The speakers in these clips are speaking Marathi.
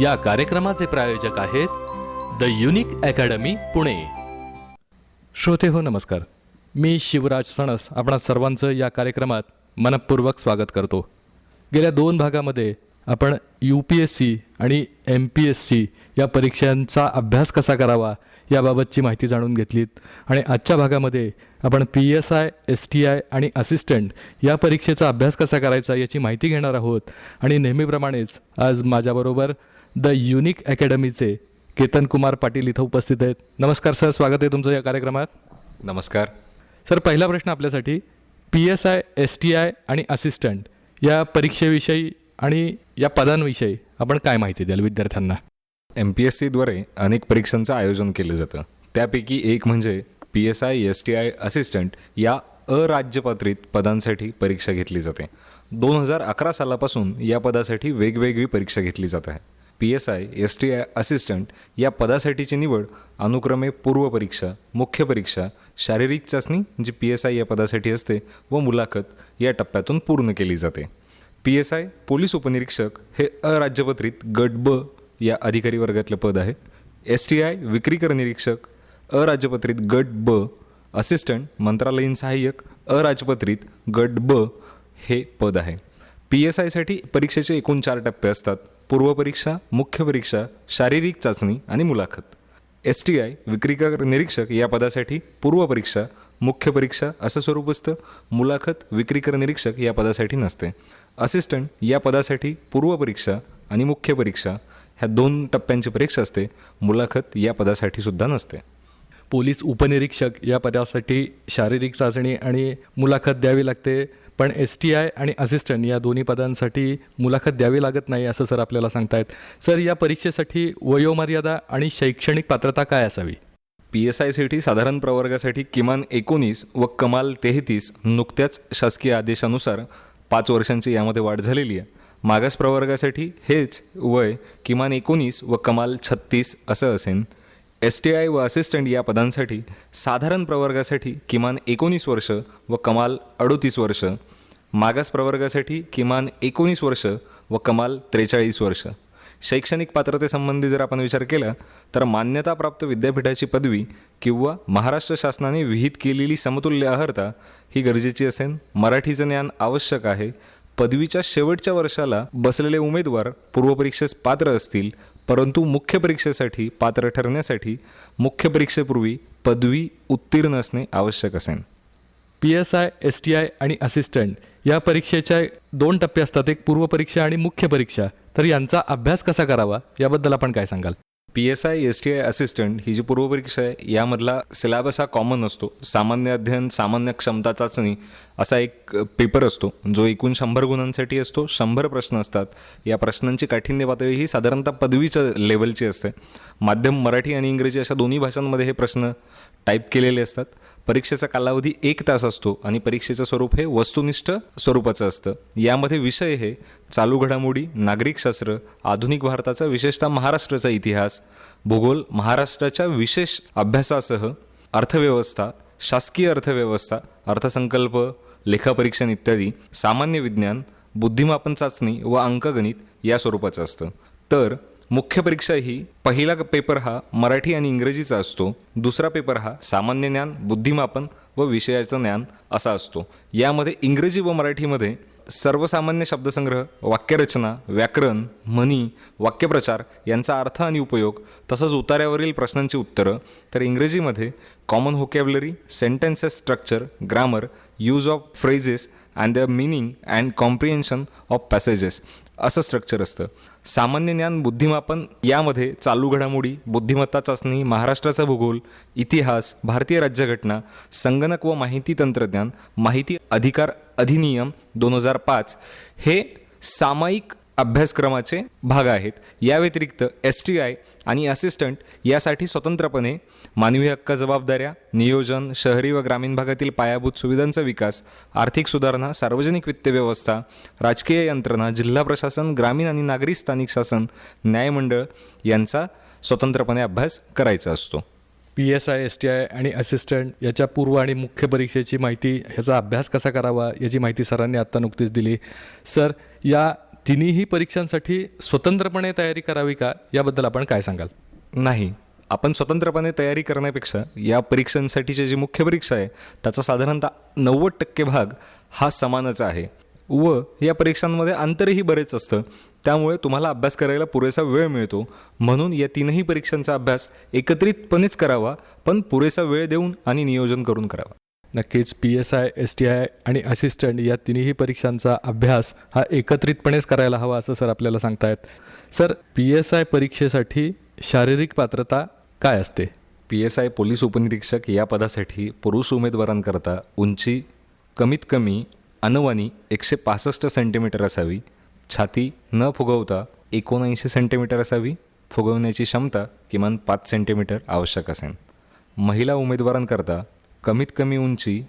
या कार्यक्रमाचे प्रायोजक आहेत द युनिक अकॅडमी पुणे. श्रोते हो नमस्कार. मी शिवराज सणस आपणा सर्वांचं या कार्यक्रमात मनपूर्वक स्वागत करतो. गेल्या दोन भागामध्ये आपण यू पी एस सी आणि एम पी एस सी या परीक्षांचा अभ्यास कसा करावा याबाबतची माहिती जाणून घेतलीत आणि आजच्या भागामध्ये आपण P S I S T I आणि असिस्टंट या परीक्षेचा अभ्यास कसा करायचा याची माहिती घेणार आहोत आणि नेहमीप्रमाणेच आज माझ्याबरोबर द युनिक अकॅडमीचे केतन कुमार पाटील इथं उपस्थित आहेत. नमस्कार सर स्वागत आहे तुमचं या कार्यक्रमात. नमस्कार. सर पहिला प्रश्न आपल्यासाठी P S I S T I आणि असिस्टंट या परीक्षेविषयी आणि या पदांविषयी आपण काय माहिती द्याल विद्यार्थ्यांना? एम पी एस सीद्वारे अनेक परीक्षांचं आयोजन केलं जातं. त्यापैकी एक म्हणजे P S I S T I assistant या अराज्यपात्रित पदांसाठी परीक्षा घेतली जाते. दोन हजार अकरा सालापासून या पदासाठी वेगवेगळी परीक्षा घेतली जात आहे. P S I S T I assistant या पदासाठीची निवड अनुक्रमे पूर्व परीक्षा मुख्य परीक्षा शारीरिक चाचणी जी पी एस आय या पदासाठी असते व मुलाखत या टप्प्यातून पूर्ण केली जाते. पी एस आय पोलीस उपनिरीक्षक हे अराज्यपत्रित गट ब या अधिकारी वर्गातलं पद आहे. एस टी आय विक्रीकर निरीक्षक अराज्यपत्रित गट ब. असिस्टंट मंत्रालयीन सहाय्यक अराजपत्रित गट ब हे पद आहे. पी एस आयसाठी परीक्षेचे एकूण चार टप्पे असतात. पूर्वपरीक्षा मुख्य परीक्षा शारीरिक चाचणी आणि मुलाखत. एस टी आय विक्रीकर निरीक्षक या पदासाठी पूर्वपरीक्षा मुख्य परीक्षा असं स्वरूप असतं. मुलाखत विक्रीकर निरीक्षक या पदासाठी नसते. असिस्टंट या पदासाठी पूर्वपरीक्षा आणि मुख्य परीक्षा ह्या दोन टप्प्यांची परीक्षा असते. मुलाखत या पदासाठी सुद्धा नसते. पोलीस उपनिरीक्षक या पदासाठी शारीरिक चाचणी आणि मुलाखत द्यावी लागते. पण एस टी आय आणि असिस्टंट या दोन्ही पदांसाठी मुलाखत द्यावी लागत नाही असं सर आपल्याला सांगतायत. सर या परीक्षेसाठी वयोमर्यादा आणि शैक्षणिक पात्रता काय असावी? पी एस आयसाठी साधारण प्रवर्गासाठी किमान एकोणीस व कमाल तेहतीस नुकत्याच शासकीय आदेशानुसार पाच वर्षांची यामध्ये वाढ झालेली आहे. मागास प्रवर्गासाठी हेच वय किमान एकोणीस व कमाल छत्तीस असं असेल एस टी आय व असिस्टंट या पदांसाठी साधारण प्रवर्गासाठी किमान एकोणीस वर्ष व कमाल अडोतीस वर्ष मागास प्रवर्गासाठी किमान एकोणीस वर्ष व कमाल त्रेचाळीस वर्ष. शैक्षणिक पात्रतेसंबंधी जर आपण विचार केला तर मान्यताप्राप्त विद्यापीठाची पदवी किंवा महाराष्ट्र शासनाने विहित केलेली समतुल्य अर्हता ही गरजेची असेल मराठीचं ज्ञान आवश्यक आहे. पदवीच्या शेवटच्या वर्षाला बसलेले उमेदवार पूर्वपरीक्षेस पात्र असतील परंतु मुख्य परीक्षेसाठी पात्र ठरण्यासाठी मुख्य परीक्षेपूर्वी पदवी उत्तीर्ण असणे आवश्यक असेल. P S I S T I आणि असिस्टंट या परीक्षेच्या दोन टप्पे असतात. एक पूर्वपरीक्षा आणि मुख्य परीक्षा. तर यांचा अभ्यास कसा करावा? याबद्दल आपण काय सांगाल? P S I S T I assistant ही जी पूर्वपरीक्षा आहे यामधला सिलॅबस हा कॉमन असतो. सामान्य अध्ययन सामान्य क्षमता चाचणी असा एक पेपर असतो. जो एकूण शंभर गुणांसाठी असतो शंभर प्रश्न असतात. या प्रश्नांची काठिण्य पातळी ही साधारणतः पदवीच्या लेवलची असते. माध्यम मराठी आणि इंग्रजी अशा दोन्ही भाषांमध्ये हे प्रश्न टाईप केलेले असतात. परीक्षेचा कालावधी एक तास असतो आणि परीक्षेचं स्वरूप हे वस्तुनिष्ठ स्वरूपाचं असतं. यामध्ये विषय हे चालू घडामोडी नागरिकशास्त्र आधुनिक भारताचा विशेषतः महाराष्ट्राचा इतिहास भूगोल महाराष्ट्राच्या विशेष अभ्यासासह अर्थव्यवस्था शासकीय अर्थव्यवस्था अर्थसंकल्प लेखापरीक्षण इत्यादी सामान्य विज्ञान बुद्धिमापन चाचणी व अंकगणित या स्वरूपाचं असतं. तर मुख्य परीक्षा ही पहिला पेपर हा मराठी आणि इंग्रजीचा असतो दुसरा पेपर हा सामान्य ज्ञान बुद्धिमापन व विषयाचं ज्ञान असा असतो. यामध्ये इंग्रजी व मराठीमध्ये सर्वसामान्य शब्दसंग्रह वाक्यरचना व्याकरण म्हणी वाक्यप्रचार यांचा अर्थ आणि उपयोग तसंच उतार्यावरील प्रश्नांची उत्तरं तर इंग्रजीमध्ये common vocabulary sentences structure grammar use of phrases and the meaning and comprehension of passages असं स्ट्रक्चर असतं. सामान्य ज्ञान बुद्धिमापन यामध्ये चालू घडामोडी बुद्धिमत्ता चाचणी महाराष्ट्राचा भूगोल इतिहास भारतीय राज्यघटना संगणक व माहिती तंत्रज्ञान माहिती अधिकार अधिनियम दोन हजार पाच हे सामायिक अभ्यासक्रमाचे भाग आहेत. या व्यतिरिक्त एस टी आय आणि असिस्टंट यासाठी स्वतंत्रपणे मानवी हक्क जबाबदाऱ्या नियोजन शहरी व ग्रामीण भागातील पायाभूत सुविधांचा विकास आर्थिक सुधारणा सार्वजनिक वित्त व्यवस्था राजकीय यंत्रणा जिल्हा प्रशासन ग्रामीण आणि नागरी स्थानिक शासन न्यायमंडळ यांचा स्वतंत्रपणे अभ्यास करायचा असतो. P S I S T I आणि असिस्टंट याच्या पूर्व आणि मुख्य परीक्षेची माहिती ह्याचा अभ्यास कसा करावा याची माहिती सरांनी आत्ता नुकतीच दिली. सर या तिन्हीही परीक्षांसाठी स्वतंत्रपणे तयारी करावी का? याबद्दल आपण काय सांगाल? नाही. आपण स्वतंत्रपणे तयारी करण्यापेक्षा या परीक्षांसाठीची जी मुख्य परीक्षा आहे त्याचा साधारणतः नव्वद टक्के भाग हा समानच आहे. व या परीक्षांमध्ये अंतरही बरेच असतं. त्यामुळे तुम्हाला अभ्यास करायला पुरेसा वेळ मिळतो. म्हणून या तीनही परीक्षांचा अभ्यास एकत्रितपणेच करावा पण पुरेसा वेळ देऊन आणि नियोजन करून करावा. नक्कीच P S I S T I आणि असिस्टंट या तिन्ही परीक्षांचा अभ्यास हा एकत्रितपणेच करायला हवा असं सर आपल्याला सांगतायत. सर पी एस आय परीक्षेसाठी शारीरिक पात्रता काय असते? पी एस आय पोलीस उपनिरीक्षक या पदासाठी पुरुष उमेदवारांकरता उंची कमीत कमी अनवानी एकशे पासष्ट सेंटीमीटर असावी. छाती न फुगवता एकोणऐंशी सेंटीमीटर असावी. फुगवण्याची क्षमता किमान पाच सेंटीमीटर आवश्यक असेल. महिला उमेदवारांकरता कमीत कमी उंची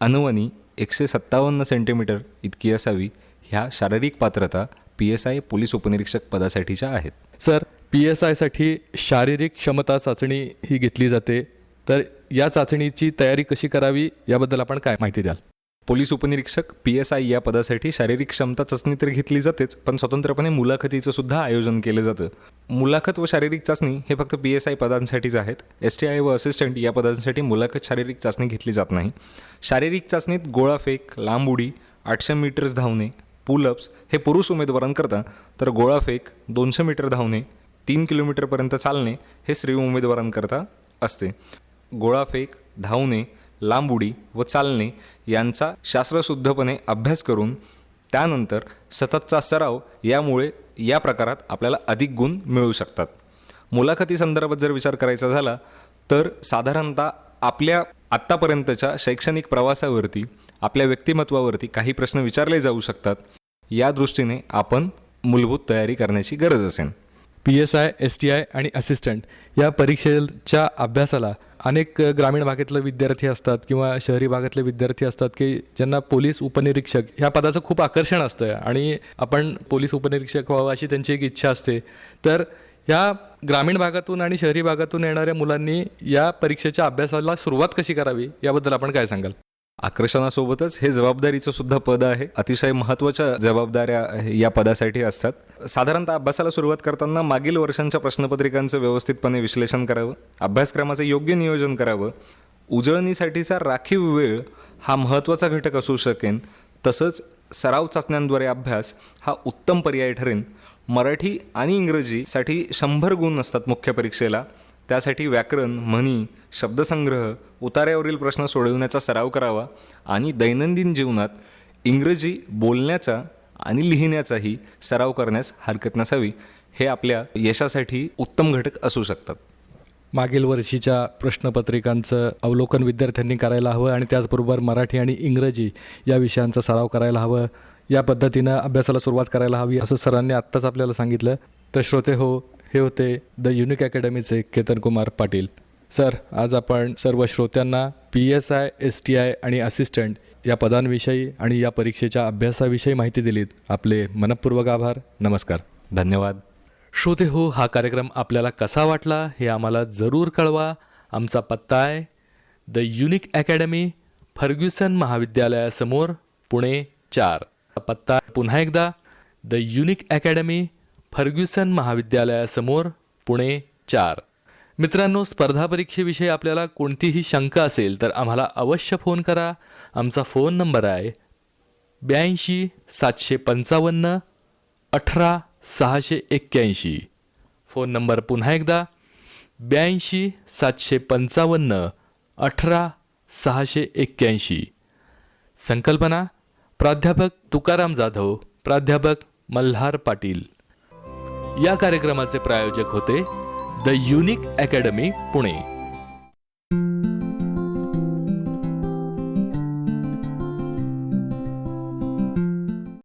अनुवनी एकशे सत्तावन्न सेंटीमीटर इतकी असावी ह्या शारीरिक पात्रता पी एस आय पोलीस उपनिरीक्षक पदासाठीच्या आहेत. सर पी एस आयसाठी शारीरिक क्षमता चाचणी ही घेतली जाते. तर या चाचणीची तयारी कशी करावी याबद्दल आपण काय माहिती द्याल? पोलीस उपनिरीक्षक पी एस आय या पदासाठी शारीरिक क्षमता चाचणी तर घेतली जातेच पण स्वतंत्रपणे मुलाखतीचं सुद्धा आयोजन केलं जातं. मुलाखत व शारीरिक चाचणी हे फक्त पी एस आय पदांसाठीच आहेत. एस टी आय व असिस्टंट या पदांसाठी मुलाखत शारीरिक चाचणी घेतली जात नाही. शारीरिक चाचणीत गोळाफेक लांब उडी आठशे मीटर्स धावणे पुलअप्स हे पुरुष उमेदवारांकरता तर गोळाफेक दोनशे मीटर धावणे तीन किलोमीटरपर्यंत चालणे हे स्त्री उमेदवारांकरता असते. गोळाफेक धावणे लांब उडी व चालणे यांचा शास्त्रशुद्धपणे अभ्यास करून त्यानंतर सततचा सराव यामुळे या प्रकारात आपल्याला अधिक गुण मिळू शकतात. मुलाखती संदर्भात जर विचार करायचा झाला तर साधारणतः आपल्या आत्तापर्यंतच्या शैक्षणिक प्रवासावरती आपल्या व्यक्तिमत्वावरती काही प्रश्न विचारले जाऊ शकतात. या दृष्टीने आपण मूलभूत तयारी करण्याची गरज असेल. P S I S T I आणि असिस्टंट या परीक्षेच्या अभ्यासाला अनेक ग्रामीण भागातले विद्यार्थी असतात किंवा शहरी भागातले विद्यार्थी असतात की ज्यांना पोलीस उपनिरीक्षक ह्या पदाचं खूप आकर्षण असतं आणि आपण पोलीस उपनिरीक्षक व्हावं अशी त्यांची एक इच्छा असते. तर ह्या ग्रामीण भागातून आणि शहरी भागातून येणाऱ्या मुलांनी या परीक्षेच्या अभ्यासाला सुरुवात कशी करावी याबद्दल आपण काय सांगाल? आकर्षणासोबतच हे जबाबदारीचं सुद्धा पद आहे. अतिशय महत्त्वाच्या जबाबदाऱ्या या पदासाठी असतात. साधारणतः अभ्यासाला सुरुवात करताना मागील वर्षांच्या प्रश्नपत्रिकांचं व्यवस्थितपणे विश्लेषण करावं अभ्यासक्रमाचं योग्य नियोजन करावं उजळणीसाठीचा राखीव वेळ हा महत्त्वाचा घटक असू शकेन तसंच सराव चाचण्यांद्वारे अभ्यास हा उत्तम पर्याय ठरेन. मराठी आणि इंग्रजीसाठी शंभर गुण असतात मुख्य परीक्षेला. त्यासाठी व्याकरण म्हणी शब्दसंग्रह उतार्यावरील प्रश्न सोडवण्याचा सराव करावा आणि दैनंदिन जीवनात इंग्रजी बोलण्याचा आणि लिहिण्याचाही सराव करण्यास हरकत नसावी हे आपल्या यशासाठी उत्तम घटक असू शकतात. मागील वर्षीच्या प्रश्नपत्रिकांचं अवलोकन विद्यार्थ्यांनी करायला हवं आणि त्याचबरोबर मराठी आणि इंग्रजी या विषयांचा सराव करायला हवं. या पद्धतीनं अभ्यासाला सुरुवात करायला हवी असं सरांनी आत्ताच आपल्याला सांगितलं. तर श्रोते हो हे होते द युनिक अकॅडमीचे केतन कुमार पाटील. सर आज आपण सर्व श्रोत्यांना P S I S T I आणि असिस्टंट या पदांविषयी आणि या परीक्षेच्या अभ्यासाविषयी माहिती दिलीत. आपले मनपूर्वक आभार. नमस्कार. धन्यवाद. श्रोते हो हा कार्यक्रम आपल्याला कसा वाटला हे आम्हाला जरूर कळवा. आमचा पत्ता आहे द युनिक अकॅडमी फर्ग्युसन महाविद्यालयासमोर पुणे चार. पत्ता पुन्हा एकदा द युनिक अकॅडमी फर्ग्युसन महाविद्यालयासमोर पुणे चार. मित्रांनो स्पर्धा परीक्षेविषयी आपल्याला कोणतीही शंका असेल तर आम्हाला अवश्य फोन करा. आमचा फोन नंबर आहे ब्याऐंशी सातशे पंचावन्न अठरा सहाशे एक्क्याऐंशी. फोन नंबर पुन्हा एकदा ब्याऐंशी सातशे पंचावन्न अठरा सहाशे एक्क्याऐंशी. संकल्पना प्राध्यापक तुकाराम जाधव प्राध्यापक मल्हार पाटील. या कार्यक्रमाचे प्रायोजक होते द युनिक अकॅडमी पुणे.